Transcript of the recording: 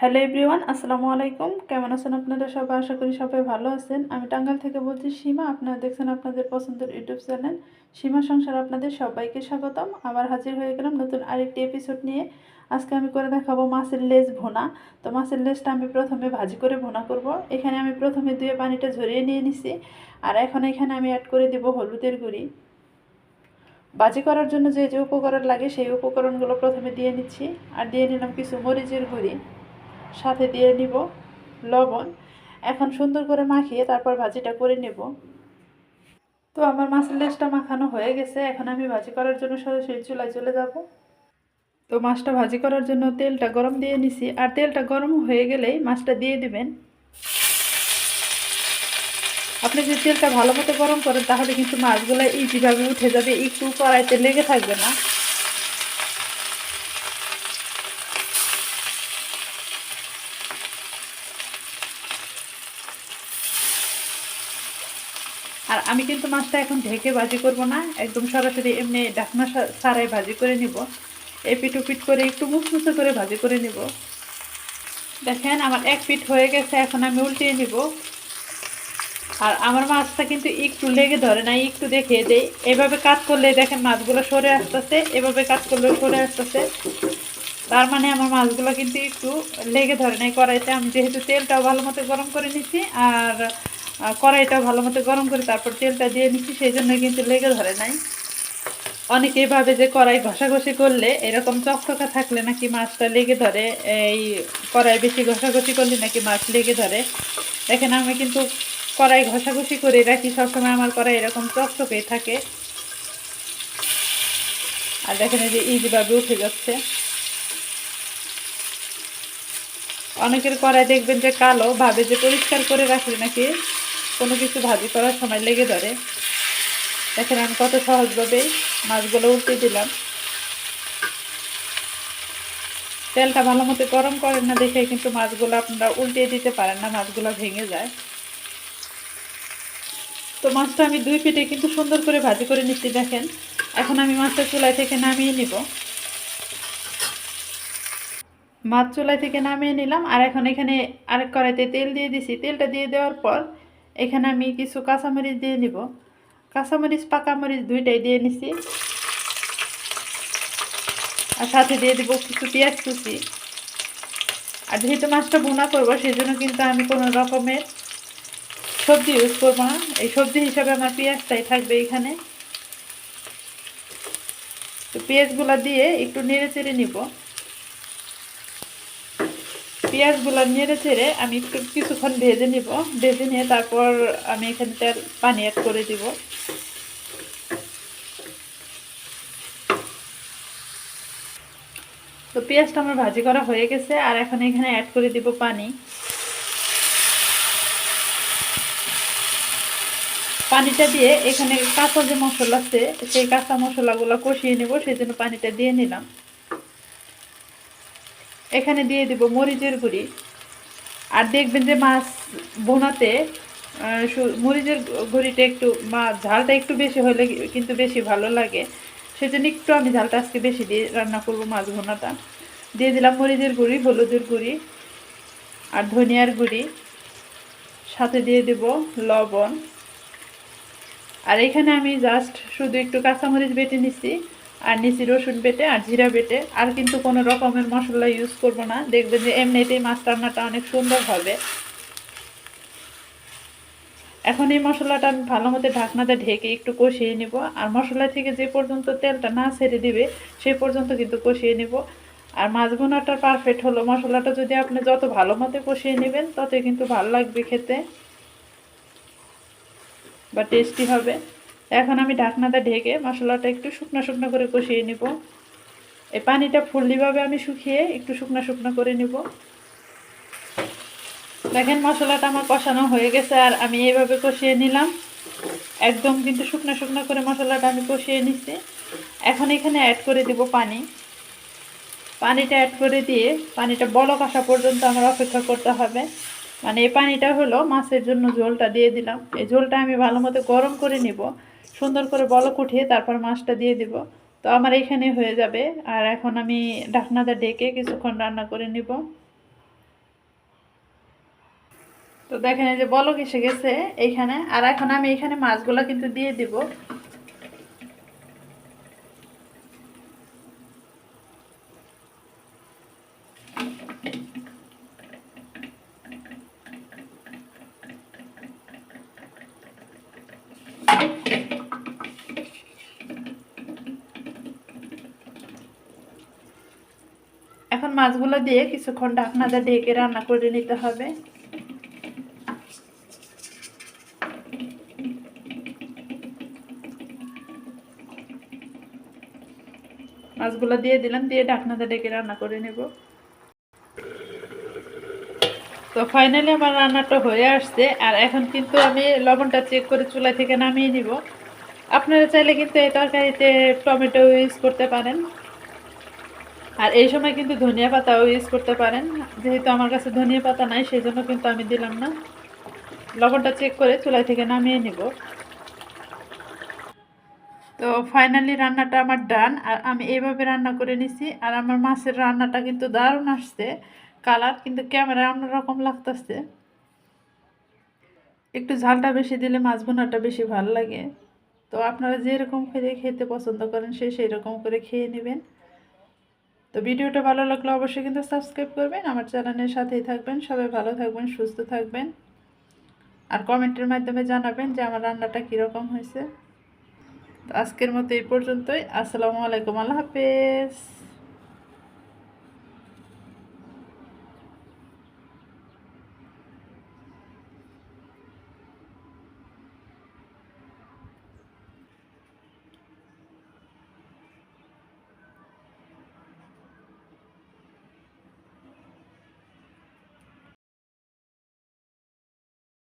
Hello everyone, আসসালামু আলাইকুম। কেমন আছেন আপনারা সবাই? আশা করি সবাই ভালো আছেন। আমি টাঙ্গাইল থেকে বলছি সীমা। আপনারা দেখছেন আপনাদের পছন্দের ইউটিউব চ্যানেল সীমা সংসার আপনাদের সবাইকে স্বাগতম। আবার হাজির হয়ে গেলাম নতুন আরেকটি এপিসোড নিয়ে। আজকে আমি করে দেখাবো মাছের লেজ ভোনা। তো মাছের লেজটা আমি প্রথমে ভাজি করে ভোনা করব। এখানে আমি প্রথমে দুয়ে পানিটা ঝরিয়ে নিয়ে নিছি। আর এখন এখানে আমি অ্যাড করে দেব হলুদের গুঁড়ি। ভাজি করার জন্য যে যে উপকরণ লাগে সেই উপকরণগুলো প্রথমে দিয়ে নিচ্ছি। আর দিয়ে নিলাম কিছু মরিচের গুঁড়ি। সাথে দিয়ে নিব লবণ। এখন সুন্দর করে মাখিয়ে তারপর ভাজিটা করে নেব। তো আমার মাছের লেজটা মাখানো হয়ে গেছে। এখন আমি ভাজি করার জন্য সরাসরি চুলায় চলে যাব। তো মাছটা ভাজি করার জন্য তেলটা গরম দিয়ে নিছি। আর তেলটা গরম হয়ে গেলেই মাছটা দিয়ে দিবেন। আপনি যদি তেলটা ভালো মতো গরম করেন, তাহলে কিন্তু মাছগুলো ইজিভাবে উঠে যাবে। একটু কড়াইতে লেগে থাকবে না। আর আমি কিন্তু মাছটা এখন ঢেকে ভাজি করব না, একদম সরাসরি এমনি ডাকনা সারাই ভাজি করে নিব। এপিট উপিট করে একটু মুচমুচে করে ভাজি করে নিব। দেখেন আমার এক পিঠ হয়ে গেছে, এখন আমি উল্টিয়ে নিব। আর আমার মাছটা কিন্তু একটু লেগে ধরে না একটু দেখিয়ে দেই। এভাবে কাজ করলে দেখেন মাছগুলো সরে আসতেছে, এভাবে কাজ করলে সরে আসতেছে। তার মানে আমার মাছগুলো কিন্তু একটু লেগে ধরে নাই কড়াইতে। আমি যেহেতু তেলটাও ভালো মতো গরম করে নিচ্ছি আর কড়াইটা ভালো মতো গরম করে তারপর তেলটা দিয়ে নিচ্ছি, সেই জন্য কিন্তু লেগে ধরে নাই। অনেকেই ভাবে যে কড়াই ঘষাঘষি করলে এরকম চকচকা থাকলে নাকি মাছটা লেগে ধরে, এই কড়াই বেশি ঘষাঘষি করলে নাকি মাছ লেগে ধরে। দেখেন, আমি কিন্তু কড়াই ঘষাঘষি করে রাখি, সবসময় আমার কড়াই এরকম চকচকেই থাকে। আর দেখেন, এই যে ইজিভাবে উঠে যাচ্ছে। অনেকের কড়াই দেখবেন যে কালো, ভাবে যে পরিষ্কার করে রাখলে নাকি কোনো কিছু ভাজি করার সময় লেগে ধরে। দেখেন আমি কত সহজভাবে মাছগুলো উল্টে দিলাম। তেলটা ভালো মতো গরম করেন না দেখে কিন্তু মাছগুলো আপনারা উল্টে দিতে পারেন না, মাছগুলো ভেঙে যায়। তো মাছটা আমি দুই পিঠে কিন্তু সুন্দর করে ভাজি করে নিচ্ছি, দেখেন। এখন আমি মাছটা চুলাই থেকে নামিয়ে নিব। মাছ চুলাই থেকে নামিয়ে নিলাম, আর এখন এখানে আরেক কড়াইতে তেল দিয়ে দিছি। তেলটা দিয়ে দেওয়ার পর এখানে আমি কিছু কাঁচামরিচ দিয়ে নিব। কাঁচামরিচ, পাকামরিচ দুইটাই দিয়ে নিছি। আর সাথে দিয়ে দিব কিছু পেঁয়াজ কুচি। আর যেহেতু মাছটা বোনা করব সেই জন্য কিন্তু আমি কোনো রকমের সবজি ইউজ করব না। এই সবজি হিসাবে আমার পেঁয়াজটাই থাকবে এখানে। তো পেঁয়াজগুলো দিয়ে একটু নেড়ে চেড়ে নিব। পেঁয়াজগুলো নেড়ে চেড়ে আমি একটু কিছুক্ষণ ভেজে নিব। ভেজে নিয়ে তারপর আমি এখানে তেল, পানি অ্যাড করে দিব। তো পেঁয়াজটা আমার ভাজি করা হয়ে গেছে, আর এখন এখানে অ্যাড করে দিব পানি। পানিটা দিয়ে এখানে কাঁচা যে মশলা আছে, সেই কাঁচা মশলাগুলো কষিয়ে নেব, সেই জন্য পানিটা দিয়ে নিলাম। এখানে দিয়ে দিব মরিচের গুঁড়ি। আর দেখবেন যে মাছ বোনাতে মরিচের গুঁড়িটা একটু, মা, ঝালটা একটু বেশি হলে কিন্তু বেশি ভালো লাগে। সেজন্য একটু আমি ঝালটা আজকে বেশি দিয়ে রান্না করব মাছ ভোনাটা দিয়ে দিলাম মরিচের গুঁড়ি, হলুদের গুঁড়ি আর ধনিয়ার গুঁড়ি। সাথে দিয়ে দেব লবণ। আর এখানে আমি জাস্ট শুধু একটু কাঁচামরিচ বেটে নিচ্ছি। আর নিচি রসুন বেটে আর জিরা বেটে। আর কিন্তু কোনো রকমের মশলা ইউজ করব না। দেখবেন যে এমনিতেই মাছ রান্নাটা অনেক সুন্দর হবে। এখন এই মশলাটা আমি ভালো মতো ঢাকনাতে ঢেকে একটু কষিয়ে নিব। আর মশলা থেকে যে পর্যন্ত তেলটা না ছেড়ে দিবে সেই পর্যন্ত কিন্তু কষিয়ে নিব। আর মাছ বোনাটা পারফেক্ট হলো। মশলাটা যদি আপনি যত ভালো মতো কষিয়ে নেবেন, ততই কিন্তু ভালো লাগবে খেতে। বা টেস্টি হবে। এখন আমি ঢাকনাটা ঢেকে মশলাটা একটু শুকনো শুকনো করে কষিয়ে নিব। এই পানিটা ফুললিভাবে আমি শুকিয়ে একটু শুকনো শুকনো করে নিব। দেখেন মশলাটা আমার কষানো হয়ে গেছে আর আমি এইভাবে কষিয়ে নিলাম। একদম কিন্তু শুকনো শুকনো করে মশলাটা আমি কষিয়ে নিচ্ছি এখন এখানে অ্যাড করে দিব পানি। পানিটা অ্যাড করে দিয়ে পানিটা বলক আসা পর্যন্ত আমার অপেক্ষা করতে হবে। মানে এই পানিটা হলো মাছের জন্য ঝোলটা দিয়ে দিলাম। এই জলটা আমি ভালো মতো গরম করে নিব, সুন্দর করে বলক উঠিয়ে তারপর মাছটা দিয়ে দিব। তো আমার এখানে হয়ে যাবে। আর এখন আমি ঢাকনাটা ডেকে কিছুক্ষণ রান্না করে নিব। তো দেখেন এই যে বলক এসে গেছে এইখানে আর এখন আমি এখানে মাছগুলো কিন্তু দিয়ে দিব। মাছগুলো দিয়ে কিছুক্ষণ ঢাকনাটা ঢেকে রান্না করে নিতে হবে। মাছগুলো দিয়ে দিলাম, দিয়ে ঢাকনাটা ডেকে রান্না করে নেব। তো ফাইনালি আমার রান্নাটা হয়ে আসছে, আর এখন কিন্তু আমি লবণটা চেক করে চুলা থেকে নামিয়ে নিব। আপনারা চাইলে কিন্তু এই তরকারিতে টমেটো ইউজ করতে পারেন। আর এই সময় কিন্তু ধনিয়া পাতাও ইউজ করতে পারেন। যেহেতু আমার কাছে ধনিয়া পাতা নাই সেই জন্য কিন্তু আমি দিলাম না। লবণটা চেক করে চুলাই থেকে নামিয়ে নিব। তো ফাইনালি রান্নাটা আমার ডান আর আমি এইভাবে রান্না করে নিছি। আর আমার মাছের রান্নাটা কিন্তু দারুণ আসছে। কালার কিন্তু ক্যামেরায় অন্যরকম লাগতেছে। একটু ঝালটা বেশি দিলে মাছ বোনাটা বেশি ভালো লাগে। তো আপনারা যেরকম করে খেতে পছন্দ করেন, সে সেই রকম করে খেয়ে নেবেন। তো ভিডিওটা ভালো লাগলে অবশ্যই কিন্তু সাবস্ক্রাইব করবেন, আমার চ্যানেলের সাথেই থাকবেন, সবাই ভালো থাকবেন, সুস্থ থাকবেন। আর কমেন্টের মাধ্যমে জানাবেন যে আমার রান্নাটা কীরকম হয়েছে। তো আজকের মতো এই পর্যন্তই, আসসালামু আলাইকুম, আল্লাহ হাফেজ।